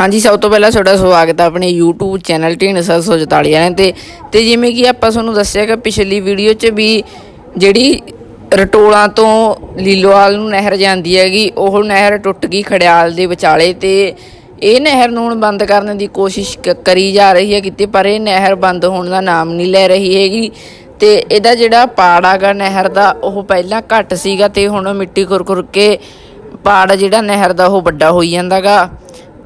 ਹਾਂਜੀ, ਸਭ ਤੋਂ ਪਹਿਲਾਂ ਤੁਹਾਡਾ ਸਵਾਗਤ ਹੈ ਆਪਣੇ YouTube ਚੈਨਲ ਢੀਂਡਸਾ 344 ਵਾਲਿਆਂ ਤੇ ਤੇ ਜਿਵੇਂ ਕਿ ਆਪਾਂ ਤੁਹਾਨੂੰ ਦੱਸਿਆ ਕਿ ਪਿਛਲੀ ਵੀਡੀਓ 'ਚ ਵੀ ਜਿਹੜੀ ਰਟੋਲਾਂ ਤੋਂ ਲੀਲੋਵਾਲ ਨੂੰ ਨਹਿਰ ਜਾਂਦੀ ਹੈਗੀ, ਉਹ ਨਹਿਰ ਟੁੱਟ ਗਈ ਖੜਿਆਲ ਦੇ ਵਿਚਾਲੇ ਤੇ ਇਹ ਨਹਿਰ ਨੂੰ ਹੁਣ ਬੰਦ ਕਰਨ ਦੀ ਕੋਸ਼ਿਸ਼ ਕ- ਕਰੀ ਜਾ ਰਹੀ ਹੈ ਕਿਤੇ, ਪਰ ਇਹ ਨਹਿਰ ਬੰਦ ਹੋਣ ਦਾ ਨਾਮ ਨਹੀਂ ਲੈ ਰਹੀ ਹੈਗੀ। ਤੇ ਇਹਦਾ ਜਿਹੜਾ ਪਾੜ ਹੈਗਾ ਨਹਿਰ ਦਾ, ਉਹ ਪਹਿਲਾਂ ਘੱਟ ਸੀਗਾ ਤੇ ਹੁਣ ਮਿੱਟੀ ਖੁਰ ਕੇ ਪਾੜ ਜਿਹੜਾ ਨਹਿਰ ਦਾ, ਉਹ ਵੱਡਾ ਹੋਈ ਜਾਂਦਾਗਾ।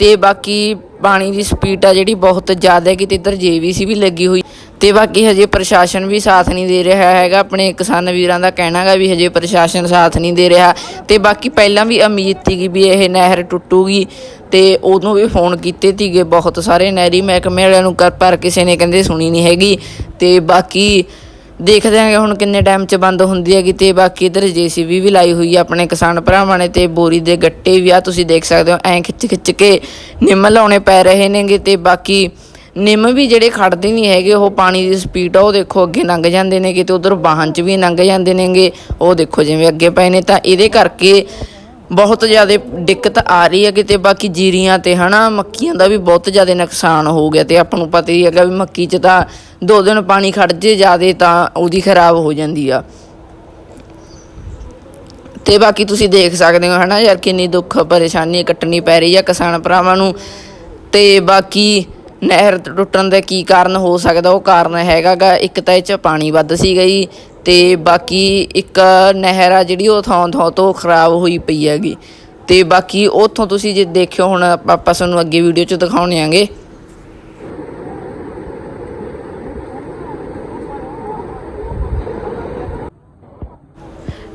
ਤੇ ਬਾਕੀ ਪਾਣੀ ਦੀ ਸਪੀਡ ਆ ਜਿਹੜੀ ਬਹੁਤ ਜ਼ਿਆਦਾ ਹੈ, ਕਿਤੇ ਇੱਧਰ ਜੇਵੀਸੀ ਵੀ ਲੱਗੀ ਹੋਈ। ਤੇ ਬਾਕੀ ਹਜੇ ਪ੍ਰਸ਼ਾਸਨ ਵੀ ਸਾਥ ਨਹੀਂ ਦੇ ਰਿਹਾ ਹੈਗਾ, ਆਪਣੇ ਕਿਸਾਨ ਵੀਰਾਂ ਦਾ ਕਹਿਣਾ ਹੈਗਾ ਵੀ ਹਜੇ ਪ੍ਰਸ਼ਾਸਨ ਸਾਥ ਨਹੀਂ ਦੇ ਰਿਹਾ। ਤੇ ਬਾਕੀ ਪਹਿਲਾਂ ਵੀ ਉਮੀਦ ਸੀਗੀ ਵੀ ਇਹ ਨਹਿਰ ਟੁੱਟੂਗੀ, ਤੇ ਉਦੋਂ ਵੀ ਫੋਨ ਕੀਤੇ ਸੀਗੇ ਬਹੁਤ ਸਾਰੇ ਨਹਿਰੀ ਮਹਿਕਮੇ ਵਾਲਿਆਂ ਨੂੰ ਕਰ ਪਰ ਕਿਸੇ ਨੇ ਕਹਿੰਦੇ ਸੁਣੀ ਨਹੀਂ ਹੈਗੀ। ਤੇ ਬਾਕੀ ਦੇਖਦੇ ਆਂਗੇ ਹੁਣ ਕਿੰਨੇ ਟਾਈਮ 'ਚ ਬੰਦ ਹੁੰਦੀ ਹੈਗੀ ਤੇ ਬਾਕੀ ਇਧਰ ਜੀਸੀਬੀ ਵੀ ਲਾਈ ਹੋਈ ਆ ਆਪਣੇ ਕਿਸਾਨ ਭਰਾਵਾਂ ਨੇ ਤੇ ਬੋਰੀ ਦੇ ਗੱਟੇ ਵੀ ਆ, ਤੁਸੀਂ ਦੇਖ ਸਕਦੇ ਹੋ, ਐਂ ਖਿੱਚ ਖਿੱਚ ਕੇ ਨਿੰਮ ਲਾਉਣੇ ਪੈ ਰਹੇ ਨੇਗੇ ਤੇ ਬਾਕੀ ਨਿੰਮ ਵੀ ਜਿਹੜੇ ਖੜਦੇ ਨਹੀਂ ਹੈਗੇ, ਉਹ ਪਾਣੀ ਦੀ ਸਪੀਡ ਆ, ਉਹ ਦੇਖੋ ਅੱਗੇ ਲੰਘ ਜਾਂਦੇ ਨੇ ਕਿਤੇ ਉਧਰ ਵਾਹਨ 'ਚ ਵੀ ਲੰਘ ਜਾਂਦੇ ਨੇਗੇ, ਉਹ ਦੇਖੋ ਜਿਵੇਂ ਅੱਗੇ ਪਏ ਨੇ ਤਾਂ ਇਹਦੇ ਕਰਕੇ ਬਹੁਤ ਜ਼ਿਆਦਾ ਦਿੱਕਤ ਆ ਰਹੀ ਹੈ ਕਿਤੇ, ਬਾਕੀ ਜੀਰੀਆਂ ਤੇ ਹਨਾ, ਮੱਕੀਆਂ ਦਾ ਵੀ ਬਹੁਤ ਜ਼ਿਆਦਾ ਨੁਕਸਾਨ ਹੋ ਗਿਆ ਤੇ ਆਪਾਂ ਨੂੰ ਪਤਾ ਹੀ ਹੈਗਾ ਵੀ ਮੱਕੀ 'ਚ ਤਾਂ ਦੋ ਦਿਨ ਪਾਣੀ ਖੜ ਜੇ ਜ਼ਿਆਦਾ ਤਾਂ ਉਹਦੀ ਖਰਾਬ ਹੋ ਜਾਂਦੀ ਆ। ਤੇ ਬਾਕੀ ਤੁਸੀਂ ਦੇਖ ਸਕਦੇ ਹੋ ਹਨਾ ਯਾਰ ਕਿੰਨੀ ਦੁੱਖ, ਪਰੇਸ਼ਾਨੀ ਕੱਟਣੀ ਪੈ ਰਹੀ ਆ ਕਿਸਾਨ ਭਰਾਵਾਂ ਨੂੰ। ਤੇ ਬਾਕੀ ਨਹਿਰ ਟੁੱਟਣ ਦਾ ਕੀ ਕਾਰਨ ਹੋ ਸਕਦਾ, ਉਹ ਕਾਰਨ ਹੈਗਾਗਾ, ਇੱਕ ਤਾਂ ਇਹ ਚ ਪਾਣੀ ਵੱਧ ਸੀਗਾ ਜੀ ਤੇ ਬਾਕੀ ਇੱਕ ਨਹਿਰ ਆ ਜਿਹੜੀ ਉਹ ਥਾਂ ਥਾਂ ਤੋਂ ਖਰਾਬ ਹੋਈ ਪਈ ਹੈਗੀ। ਤੇ ਬਾਕੀ ਉੱਥੋਂ ਤੁਸੀਂ ਜੇ ਦੇਖਿਓ ਹੁਣ ਆਪਾਂ ਤੁਹਾਨੂੰ ਅੱਗੇ ਵੀਡੀਓ ਚ ਦਿਖਾਉਣੇ ਆਂਗੇ।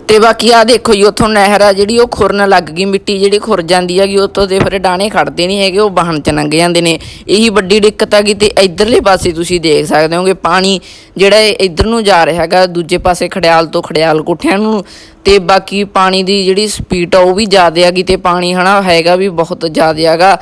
ਤੇ ਬਾਕੀ ਆ ਦੇਖੋ ਜੀ, ਉੱਥੋਂ ਨਹਿਰ ਆ ਜਿਹੜੀ, ਉਹ ਖੁਰਨ ਲੱਗ ਗਈ, ਮਿੱਟੀ ਜਿਹੜੀ ਖੁਰ ਜਾਂਦੀ ਹੈਗੀ ਉੱਥੋਂ ਦੇ ਫਿਰ ਡਾਣੇ ਖੜਦੇ ਨਹੀਂ ਹੈਗੇ, ਉਹ ਵਾਹਣ ਚ ਲੰਘ ਜਾਂਦੇ ਨੇ। ਇਹੀ ਵੱਡੀ ਦਿੱਕਤ ਹੈਗੀ ਤੇ ਇਧਰਲੇ ਪਾਸੇ ਤੁਸੀਂ ਦੇਖ ਸਕਦੇ ਹੋਗੇ, ਪਾਣੀ ਜਿਹੜਾ ਇਹ ਇੱਧਰ ਨੂੰ ਜਾ ਰਿਹਾ ਹੈਗਾ, ਦੂਜੇ ਪਾਸੇ ਖੜਿਆਲ ਤੋਂ ਖੜਿਆਲ ਕੋਠਿਆਂ ਨੂੰ, ਤੇ ਬਾਕੀ ਪਾਣੀ ਦੀ ਜਿਹੜੀ ਸਪੀਡ ਆ, ਉਹ ਵੀ ਜ਼ਿਆਦਾ ਹੈਗੀ ਤੇ ਪਾਣੀ ਹਨਾ, ਹੈਗਾ ਵੀ ਬਹੁਤ ਜ਼ਿਆਦਾ ਹੈਗਾ।